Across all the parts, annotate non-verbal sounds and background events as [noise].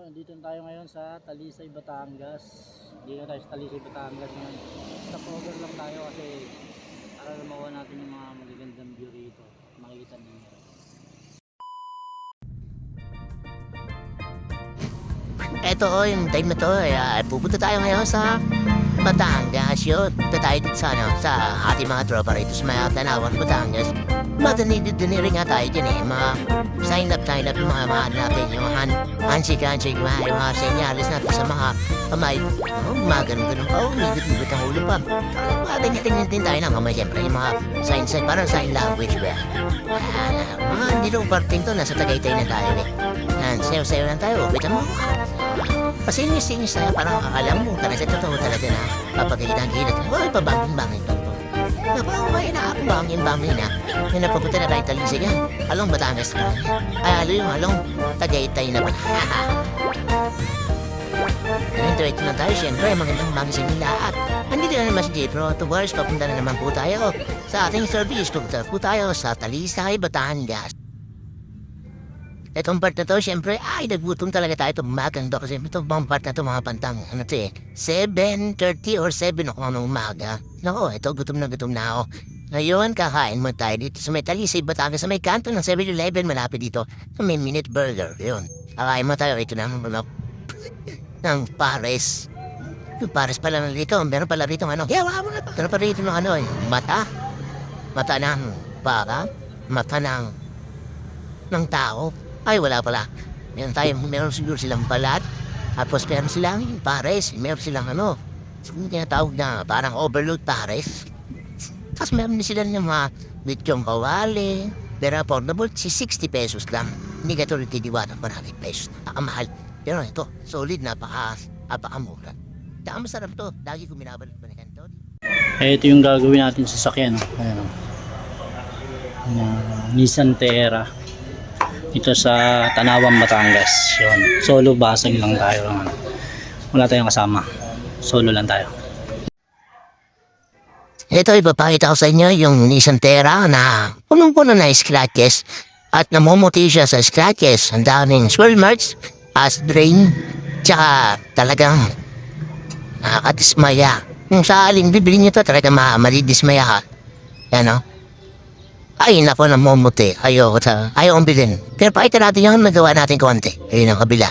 Oh, dito na tayo ngayon sa Talisay, Batangas. Dito tayo sa Talisay, Batangas ngayon. Stop over lang tayo kasi para lumawa natin yung mga magagandang view rito. Makikita ninyo. Eto o, yung time na to, eh, ah, pupunta tayo ngayon sa Batangas yun. Punta tayo dito sa, ano, sa ating mga tropa rito sa mga tanawan Batangas. Madani-dani nga tayo dyan eh. Mga sign up, sign up yung mga mahal natin. Yung han- handshake, handshake, mga, yung mga senyalis natin sa mga kamay. Oh, mga ganun-ganun pa. Oh, ligot-ligot ang ulo pa. Uh, Tingin-tingin din tayo ng kamay. Siyempre, yung mga sign, sign, parang sign language ba? Ah, mga hindi nung parting to, nasa Tagaytay na tayo eh. Yan, sayo-sayo lang tayo. Bita mo. Pasinis-sinis tayo, parang akala mo, talaga totoo talaga na papagalitan hilat. Uy, pabangin-bangin to. Napakaway na ako, bangin-bangin na. Yung napapunta na tayo talisig yan. Along Batangas ka. Ay, alo yung along Tagaytay na ba? Ganun, diretso na tayo, syempre, magandang bangin sa inyo lahat. Andito na naman si J-Pro, towards papunta na naman po tayo sa ating service. Pupunta po tayo sa Talisay, Batangas. Itong part na to, syempre, ay, nagutom talaga tayo tumagan do kasi itong mga part na to, mga pantang, ano to eh, 7.30 or 7 ako ng umaga. Nako, ito, gutom na gutom na ako. Ngayon, kakain mo tayo dito sa may Talisay, Batangas, sa may kanto ng 7-Eleven, malapit dito, may Minute Burger, yun. Kakain mo tayo, ito na, ano, [laughs] ng pares. Yung pares pala na dito, meron pala rito ano, yawa mo na. Meron pala rito ng ano, eh, mata. Mata ng para, mata ng, ng tao. Ay, wala pala. Meron tayo, meron siguro silang balat. Tapos meron silang pares. Meron silang ano, yung tinatawag na parang overload pares. Tapos meron sila ng mga bityong kawali. Pero affordable, si 60 pesos lang. Hindi ka tulad titiwala maraming pesos. Nakamahal. Pero ito, solid, napaka, napakamura. Saka masarap to. Lagi ko minabalik-balikan to. Eh, ito yung gagawin natin sa sakyan. Ayan. Na Nissan Terra. Ito sa Tanawan, Batangas. Yun. Solo basag lang tayo. Wala tayong kasama. Solo lang tayo. Ito, ipapakita ko sa inyo yung Nissan Terra na punong-puno na scratches at namumuti siya sa scratches. Ang daming swirl marks, as drain, tsaka talagang nakakatismaya. Kung sa aling bibili nyo to, talaga ma malidismaya ka. Yan o. Ay, nako, namumuti. Ayoko sa, ayoko bilhin. Pero pakita natin yung nagawa natin konti. Ayun ang kabila.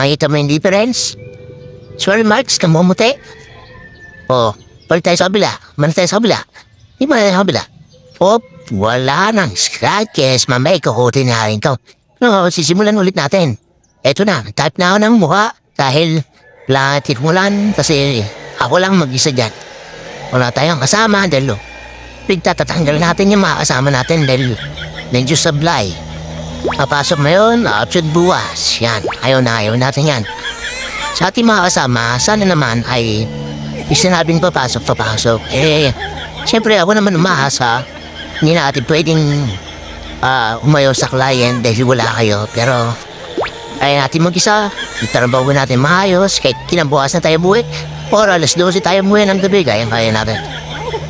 Makita mo yung difference? Swirl marks, namumuti. Oh, balik tayo sa kabila. Mana tayo sa kabila. Di ba tayo sa kabila? Oh, wala nang scratches. Mamay, kukutin na rin to. No, sisimulan ulit natin. Eto na, type na ako ng mukha dahil platit mulan kasi ako lang mag-isa dyan. Wala tayong kasama dahil pigtatatanggal natin yung mga natin dahil medyo sablay. Papasok na yun, option buwas. Yan, ayaw na ayaw natin yan. Sa ating mga kasama, sana naman ay isinabing papasok, papasok. Eh, siyempre ako naman umahasa. Hindi natin pwedeng ah, umayo sa client dahil wala kayo. Pero, ay natin mag-isa. Itrabaho natin maayos. Kahit kinabukas na tayo buwi. Or alas 12 tayo buwi ng gabi. Kaya kaya natin.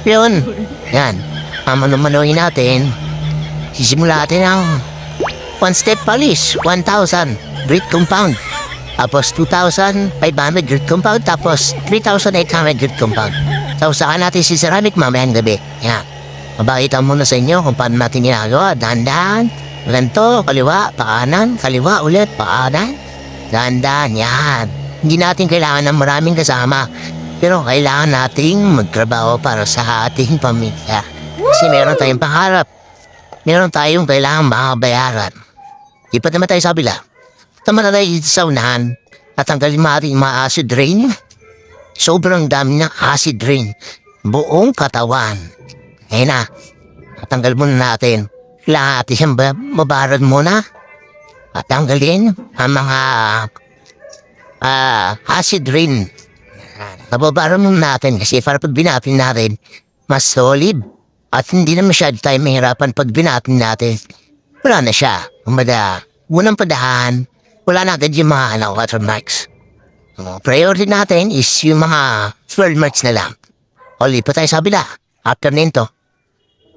Yun. Yan. Mamano-manohin natin. Sisimula natin ang one step polish. 1,000. Grit compound. Tapos 2,500 grit compound. Tapos 3,800 grit compound. Tapos saka natin si ceramic mamayang gabi. Yan. Mabakita muna sa inyo kung paano natin ginagawa. Dahan-dahan. Ganito, kaliwa, paanan, kaliwa ulit, paanan. Dahan-dahan, yan. Hindi natin kailangan ng maraming kasama. Pero kailangan nating magtrabaho para sa ating pamilya. Kasi meron tayong pangarap. Meron tayong kailangan makabayaran. Di pa naman tayo sa kabila. Tama na tayo sa unahan. Tatanggalin mo ating mga acid rain. Sobrang dami ng acid rain. Buong katawan. Ayun na. Tatanggal muna natin. Siyang ba- mabarad muna. At tanggalin ang mga ah, acid rain. Nababaran muna natin kasi para pag binatin natin, mas solid. At hindi na masyado tayo mahirapan pag binatin natin. Wala na siya. Kumada, unang padahan, wala na agad yung mga ano, watermarks. Ang priority natin is yung mga swirl marks na lang. O lipat tayo sa kabila. After nito,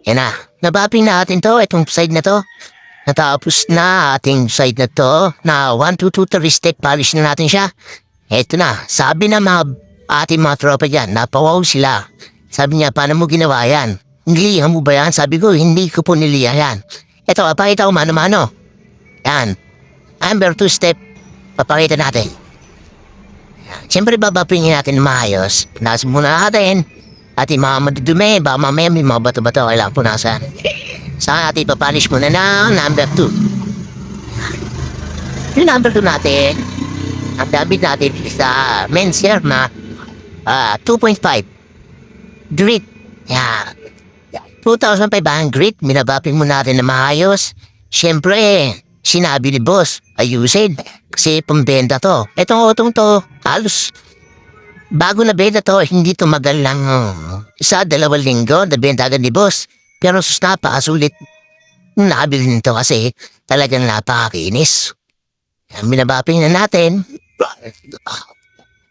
yan na. Nabaping natin to, itong side na to. Natapos na ating side na to na 1, 2, 2, 3 step polish na natin siya. Eto na, sabi na mga ating mga tropa dyan, napawaw sila. Sabi niya, paano mo ginawa yan? Nilihan mo ba yan? Sabi ko, hindi ko po nilihan yan. Ito, papakita ko mano-mano. Yan. Amber two step. Papakita natin. Siyempre, babapingin natin na maayos. Punas muna natin. At yung mga madudumi, baka mamaya may mga bato-bato. Kailangan punasan. Sa atin, papalish muna na number two. Yung number two natin, ang damit natin sa men's hair na ah, 2.5. Grit. Yan. 2,500 grit. Minabaping mo natin na maayos. Siyempre, sinabi ni boss, ayusin. Kasi pambenta to. Itong otong to, halos bago na benta to, hindi tumagal lang oh, isa, dalawang linggo, nabenta agad ni boss. Pero sus napakasulit. Nakabili nito kasi talagang napakakinis. Yan, Binabaping na natin.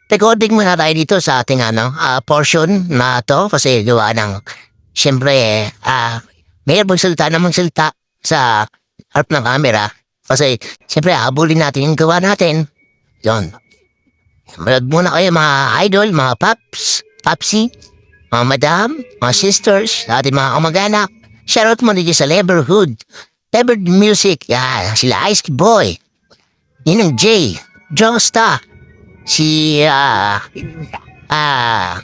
Recording muna tayo dito sa ating ano, ah, portion na to kasi gawa ng Siyempre, ah, may magsalita na magsalita sa harap ng camera. Kasi, siyempre, habulin natin yung gawa natin. Yun. Manood muna kayo mga idol, mga paps, papsi, mga madam, mga sisters, ating mga kamag-anak. Shoutout mo dito sa neighborhood. Neighborhood music, yan, sila Ice Boy, Ninong J, Josta, si, ah, ah,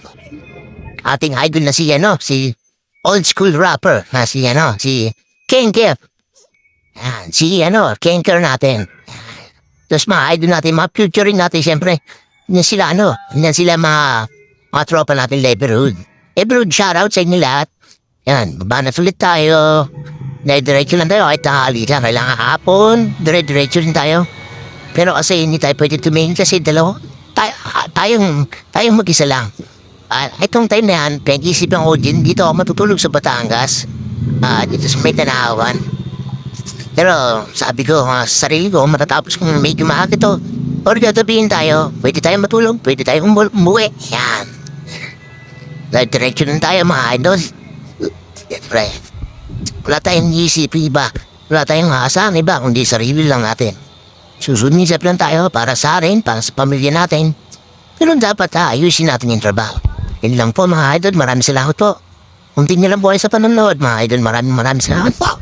ating idol na si, ano, si old school rapper na si ano, si Kip. Yan, si ano, Kenker natin. Tapos mga idol natin, mga futuring natin, siyempre, yan sila ano, yan sila mga, mga tropa natin, Leberhood. Leberhood, shoutout sa inyo lahat. Yan, baba na ulit tayo. Dire-diretso lang tayo, kahit tanghali lang, kailangan hapon, dire-diretso rin tayo. Pero kasi hindi tayo pwede tumingin kasi dalawa, tayo, tayong, tayong mag-isa lang. Ah, itong time na yan, pinag-isip ko din, dito ako matutulog sa Batangas. Ah, dito sa may tanawan. Pero sabi ko, ah, sa sarili ko, matatapos kung medyo maaga to. Or gagabihin tayo, pwede tayo matulog, pwede tayo umu- umuwi. Yan. Diretso lang tayo mga idol. Siyempre, wala tayong isip iba. Wala tayong aasahan iba, kundi sarili lang natin. Susunisip lang tayo para sa atin, para sa pamilya natin. Pero dapat ha, ayusin natin yung trabaho. Yun lang po mga idol, maraming salamat po. Kung tingin lang po sa panonood, mga idol, maraming maraming salamat po.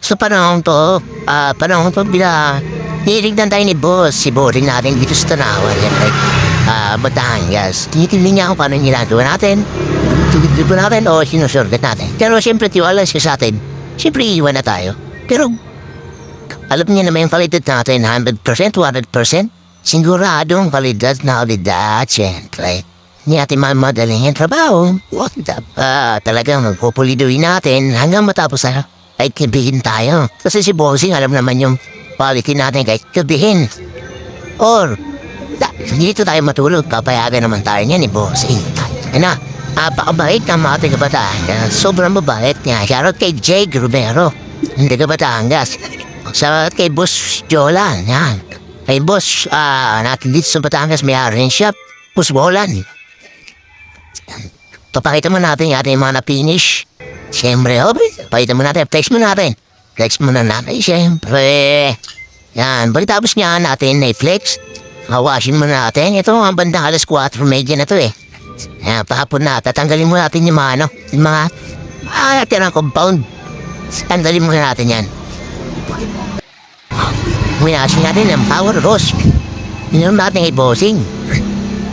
Sa panahon to, ah, panahon to, bila, nirignan tayo ni boss, si boring natin dito sa Tanawan, yan, like, ah, Batangas. Tinitingnan niya kung paano ginagawa natin, po natin, o sinusurgat natin. Pero siyempre, tiwala siya sa atin, siyempre, iwan na tayo. Pero, alam niya naman yung kalidad natin, 100%, 100%. Siguradong kalidad na kalidad, siyempre. Hindi natin mamadaling yung trabaho. What the pa? Talagang magpupuliduin natin hanggang matapos na kahit kabihin tayo. Kasi si Bossing alam naman yung quality natin kahit kabihin. Or, da, dito tayo matulog, papayagan naman tayo niya ni Bossing. Ano, napakabait ng mga taga Batangas. Sobrang mabait niya. Shoutout kay Jake Romero. Hindi ka Batangas. Shoutout kay Boss Jolan. Yan. Kay Boss, ah, natin dito sa Batangas, may rin shop. Boss Bolan. Papakita mo natin yung ating mga na-finish. Siyempre, oh, pakita mo natin, flex mo natin. Flex mo na natin, siyempre. Yan, pagkatapos niya natin na flex hawasin mo natin. Ito ang bandang alas 4 medya na to eh. Yan, pahapon na, tatanggalin mo natin yung mga ano, yung mga, ah, tirang compound. Tanggalin mo natin yan. Winasin natin ng power rose. Inom natin ay bossing.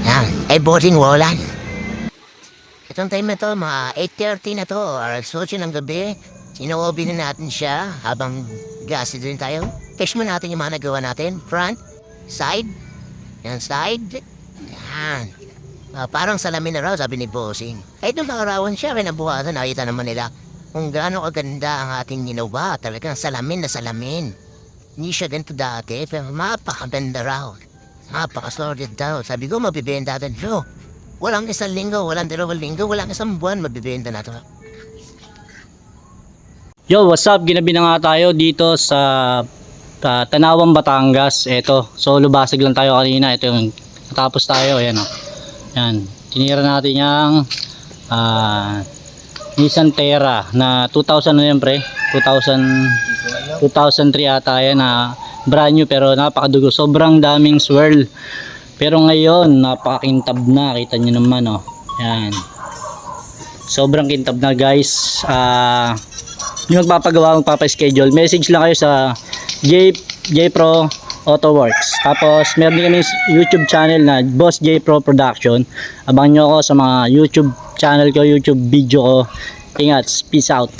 Yan, ay bossing wallan. Itong time na to, mga 8.30 na to, alas 8 ng gabi, sinuobi na natin siya habang gasi din tayo. Cash mo natin yung mga nagawa natin. Front, side, yan side, yan. Ah, parang salamin na raw, sabi ni Bossing. Kahit nung nakarawan siya, kinabukasan, nakita naman nila kung gaano kaganda ang ating ginawa. Talagang salamin na salamin. Hindi siya ganito dati, pero mapakaganda raw. Napaka-sorted daw. Sabi ko, mabibenta natin ito. Walang isang linggo, walang dalawang linggo, walang isang buwan, mabibenta na ito. Yo, what's up? Ginabi na nga tayo dito sa ta- Tanawang Batangas. Ito, solo basag lang tayo kanina. Ito yung natapos tayo. Ayan o. Yan. Tinira natin yung ah, Nissan Terra na 2000 na yan pre. 2000 2003 ata yan na brand new pero napakadugo. Sobrang daming swirl. Pero ngayon, napakakintab na. Kita nyo naman, oh. Yan. Sobrang kintab na, guys. Ah, yung magpapagawa, magpapa-schedule, message lang kayo sa J, J Pro Auto Works. Tapos, meron din kami YouTube channel na Boss J Pro Production. Abangan nyo ako sa mga YouTube channel ko, YouTube video ko. Ingat, peace out.